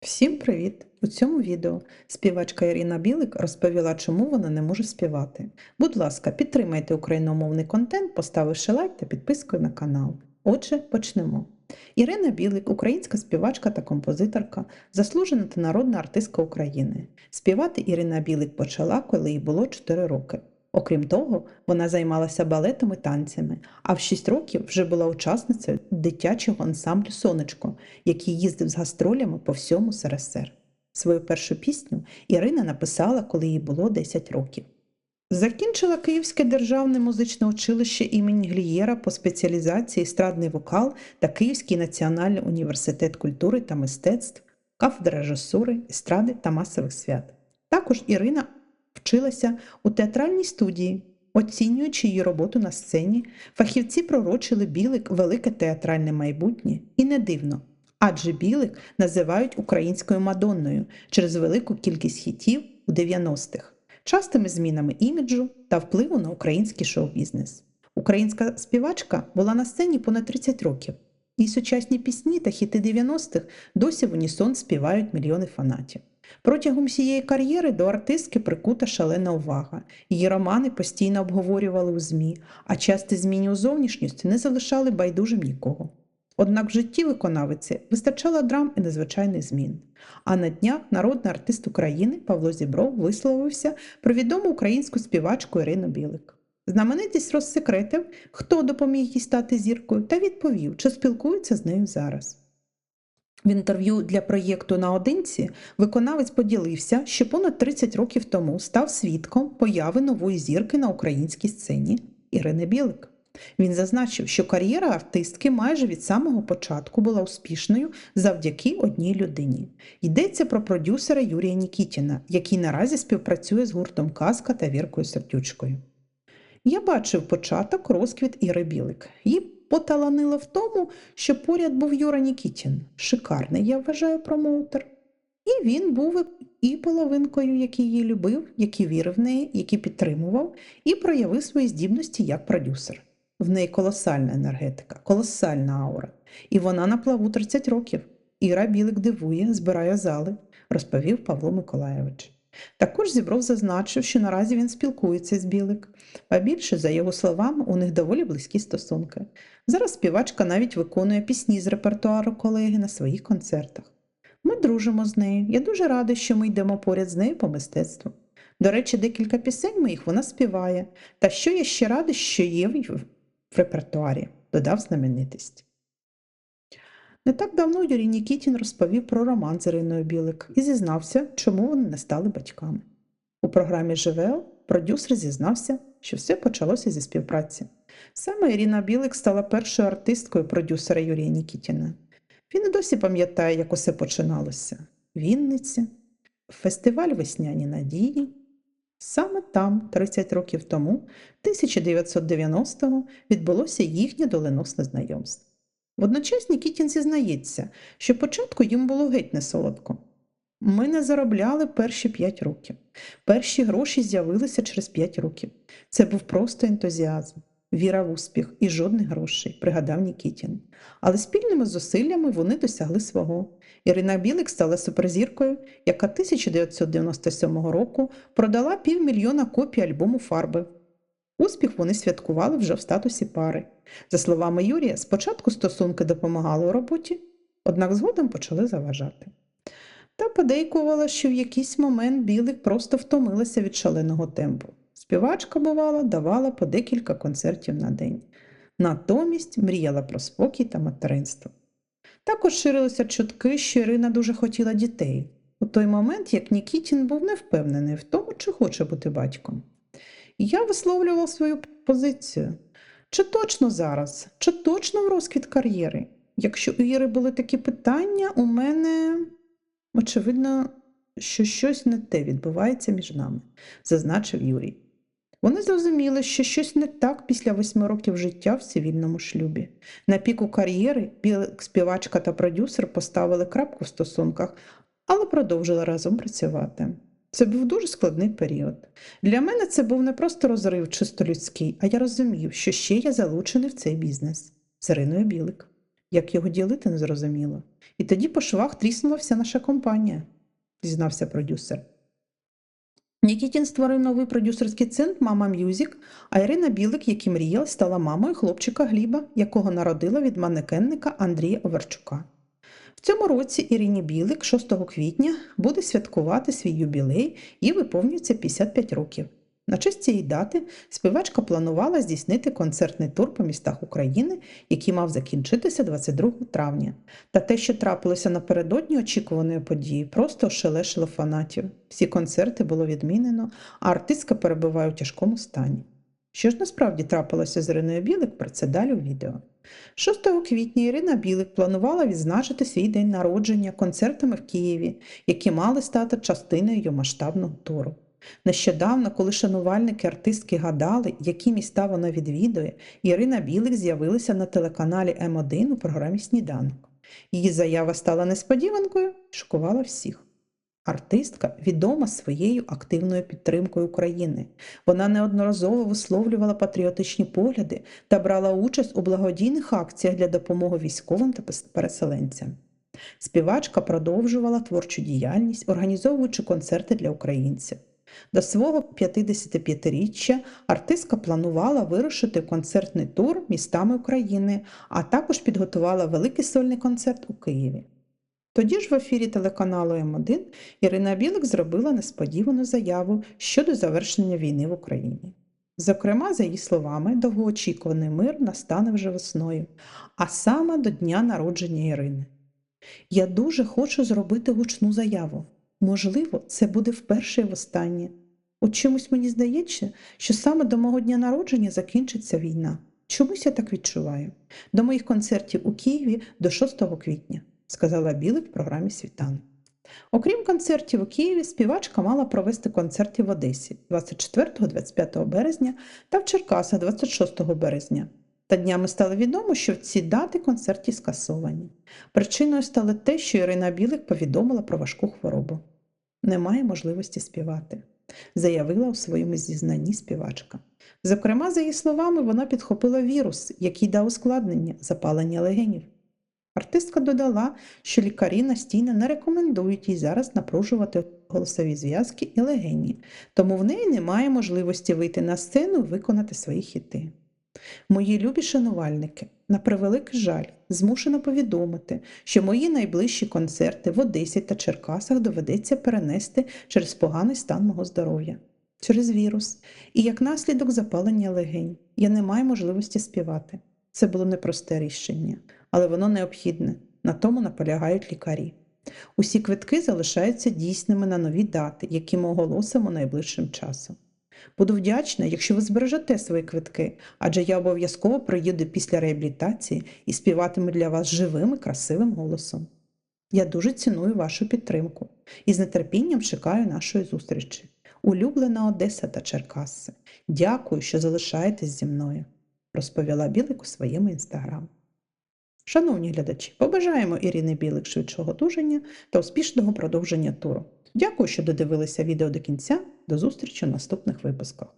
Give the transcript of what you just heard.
Всім привіт! У цьому відео співачка Ірина Білик розповіла, чому вона не може співати. Будь ласка, підтримайте україномовний контент, поставивши лайк та підпискою на канал. Отже, почнемо. Ірина Білик, українська співачка та композиторка, заслужена та народна артистка України. Співати Ірина Білик почала, коли їй було 4 роки. Окрім того, вона займалася балетом і танцями, а в 6 років вже була учасницею дитячого ансамблю Сонечко, який їздив з гастролями по всьому СРСР. Свою першу пісню Ірина написала, коли їй було 10 років. Закінчила Київське державне музичне училище імені Глієра по спеціалізації естрадний вокал та Київський національний університет культури та мистецтв, кафедра режисури, естради та масових свят. Також Ірина вчилася у театральній студії. Оцінюючи її роботу на сцені, фахівці пророчили Білик велике театральне майбутнє, і не дивно, адже Білик називають українською Мадонною через велику кількість хітів у 90-х, частими змінами іміджу та впливу на український шоу-бізнес. Українська співачка була на сцені понад 30 років. Її сучасні пісні та хіти 90-х досі в унісон співають мільйони фанатів. Протягом всієї кар'єри до артистки прикута шалена увага. Її романи постійно обговорювали у ЗМІ, а часті зміни у зовнішності не залишали байдужим нікого. Однак в житті виконавиці вистачало драм і незвичайних змін. А на днях народний артист України Павло Зібров висловився про відому українську співачку Ірину Білик. Знаменитість розсекретив, хто допоміг їй стати зіркою, та відповів, чи спілкується з нею зараз. В інтерв'ю для проєкту наодинці виконавець поділився, що понад 30 років тому став свідком появи нової зірки на українській сцені Ірини Білик. Він зазначив, що кар'єра артистки майже від самого початку була успішною завдяки одній людині. Йдеться про продюсера Юрія Нікітіна, який наразі співпрацює з гуртом Казка та Віркою Сердючкою. Я бачив початок розквіт Іри Білик. Її поталанило в тому, що поряд був Юра Нікітін, шикарний, я вважаю, промоутер. І він був і половинкою, який її любив, який вірив в неї, який підтримував, і проявив свої здібності як продюсер. В неї колосальна енергетика, колосальна аура. І вона на плаву 30 років. Іра Білик дивує, збирає зали, розповів Павло Миколаєвич. Також Зібров зазначив, що наразі він спілкується з Білик, а більше, за його словами, у них доволі близькі стосунки. Зараз співачка навіть виконує пісні з репертуару колеги на своїх концертах. Ми дружимо з нею. Я дуже радий, що ми йдемо поряд з нею по мистецтву. До речі, декілька пісень моїх вона співає. Та що я ще радий, що є в, репертуарі, додав знаменитість. Не так давно Юрій Нікітін розповів про роман з Іриною Білик і зізнався, чому вони не стали батьками. У програмі ЖВЛ продюсер зізнався, що все почалося зі співпраці. Саме Ірина Білик стала першою артисткою продюсера Юрія Нікітіна. Він і досі пам'ятає, як усе починалося. Вінниці, фестиваль Весняні надії. Саме там, 30 років тому, 1990-го, відбулося їхнє доленосне знайомство. Водночас Нікітін зізнається, що початку їм було геть не солодко. Ми не заробляли перші 5 років. Перші гроші з'явилися через 5 років. Це був просто ентузіазм, віра в успіх і жодних грошей, пригадав Нікітін. Але спільними зусиллями вони досягли свого. Ірина Білик стала суперзіркою, яка 1997 року продала півмільйона копій альбому Фарби. Успіх вони святкували вже в статусі пари. За словами Юрія, спочатку стосунки допомагали у роботі, однак згодом почали заважати. Та подейкувала, що в якийсь момент Білик просто втомилася від шаленого темпу. Співачка, бувала, давала по декілька концертів на день. Натомість мріяла про спокій та материнство. Також ширилися чутки, що Ірина дуже хотіла дітей, у той момент, як Нікітін був не впевнений в тому, чи хоче бути батьком. Я висловлював свою позицію. Чи точно зараз, чи точно в розквіт кар'єри? Якщо у Іри були такі питання, у мене очевидно, що щось не те відбувається між нами, зазначив Юрій. Вони зрозуміли, що щось не так після восьми років життя в цивільному шлюбі. На піку кар'єри співачка та продюсер поставили крапку в стосунках, але продовжили разом працювати. Це був дуже складний період. Для мене це був не просто розрив чисто людський, а я розумів, що ще я залучений в цей бізнес з Іриною Білик. Як його ділити, не зрозуміло. І тоді по швах тріснула вся наша компанія, дізнався продюсер. Нікітін створив новий продюсерський центр Мама М'юзік, а Ірина Білик, як і мріяла, стала мамою хлопчика Гліба, якого народила від манекенника Андрія Оверчука. В цьому році Ірині Білик 6 квітня буде святкувати свій юбілей і виповнюється 55 років. На честь цієї дати співачка планувала здійснити концертний тур по містах України, який мав закінчитися 22 травня. Та те, що трапилося напередодні очікуваної події, просто ошелешило фанатів. Всі концерти було відмінено, а артистка перебуває у тяжкому стані. Що ж насправді трапилося з Іриною Білик, про це далі у відео. 6 квітня Ірина Білик планувала відзначити свій день народження концертами в Києві, які мали стати частиною масштабного туру. Нещодавно, коли шанувальники артистки гадали, які міста вона відвідує, Ірина Білик з'явилася на телеканалі М1 у програмі Сніданок. Її заява стала несподіванкою і шокувала всіх. Артистка відома своєю активною підтримкою України. Вона неодноразово висловлювала патріотичні погляди та брала участь у благодійних акціях для допомоги військовим та переселенцям. Співачка продовжувала творчу діяльність, організовуючи концерти для українців. До свого 55-річчя артистка планувала вирушити концертний тур містами України, а також підготувала великий сольний концерт у Києві. Тоді ж в ефірі телеканалу М1 Ірина Білик зробила несподівану заяву щодо завершення війни в Україні. Зокрема, за її словами, довгоочікуваний мир настане вже весною, а саме до дня народження Ірини. Я дуже хочу зробити гучну заяву. Можливо, це буде вперше і востаннє. От чомусь мені здається, що саме до мого дня народження закінчиться війна. Чомусь я так відчуваю. До моїх концертів у Києві до 6 квітня, сказала Білик в програмі Світанок. Окрім концертів у Києві, співачка мала провести концерти в Одесі 24-25 березня та в Черкасах 26 березня. Та днями стало відомо, що ці дати концертів скасовані. Причиною стало те, що Ірина Білик повідомила про важку хворобу. Немає можливості співати, заявила у своєму зізнанні співачка. Зокрема, за її словами, вона підхопила вірус, який дав ускладнення запалення легенів. Артистка додала, що лікарі настійно не рекомендують їй зараз напружувати голосові зв'язки і легені, тому в неї немає можливості вийти на сцену і виконати свої хіти. Мої любі шанувальники, на превеликий жаль, змушено повідомити, що мої найближчі концерти в Одесі та Черкасах доведеться перенести через поганий стан мого здоров'я, через вірус і як наслідок запалення легень. Я не маю можливості співати. Це було непросте рішення, але воно необхідне. На тому наполягають лікарі. Усі квитки залишаються дійсними на нові дати, які ми оголосимо найближчим часом. Буду вдячна, якщо ви збережете свої квитки, адже я обов'язково приїду після реабілітації і співатиму для вас живим і красивим голосом. Я дуже ціную вашу підтримку і з нетерпінням чекаю нашої зустрічі. Улюблена Одеса та Черкаси. Дякую, що залишаєтесь зі мною, розповіла Білик у своєму інстаграм. Шановні глядачі, побажаємо Ірини Білик швидшого одужання та успішного продовження туру. Дякую, що додивилися відео до кінця. До зустрічі у наступних випусках.